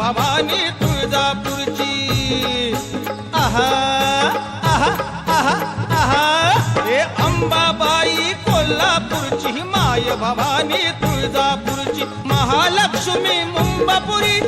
भवानी तुळजापूरची. आहा आहा आहा आहा. हे अंबाबाई कोल्हापूरची माय भवानी तुळजापूरची. महालक्ष्मी मुंबापुरी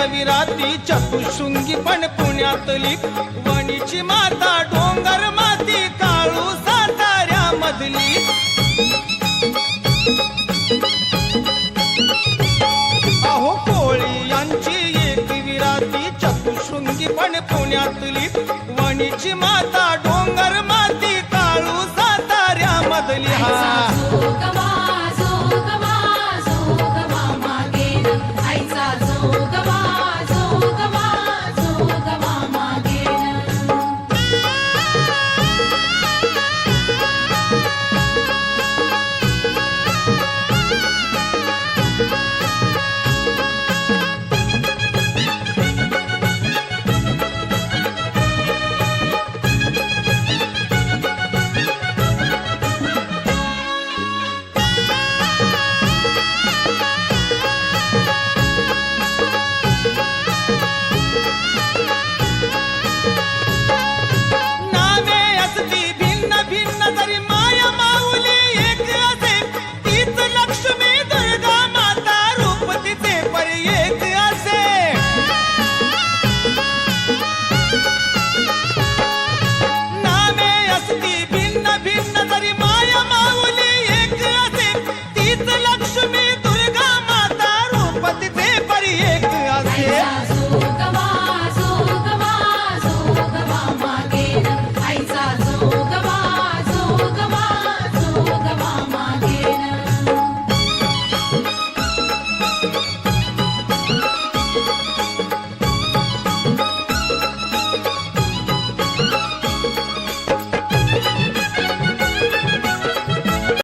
कविराती चतुशृंगी पण पुण्यातली. वणीची माता डोंगर माती काळू साताऱ्या मधली. अहो कोळी यांची एक विराती चतुशृंगी पण पुण्यातली. वणीची माता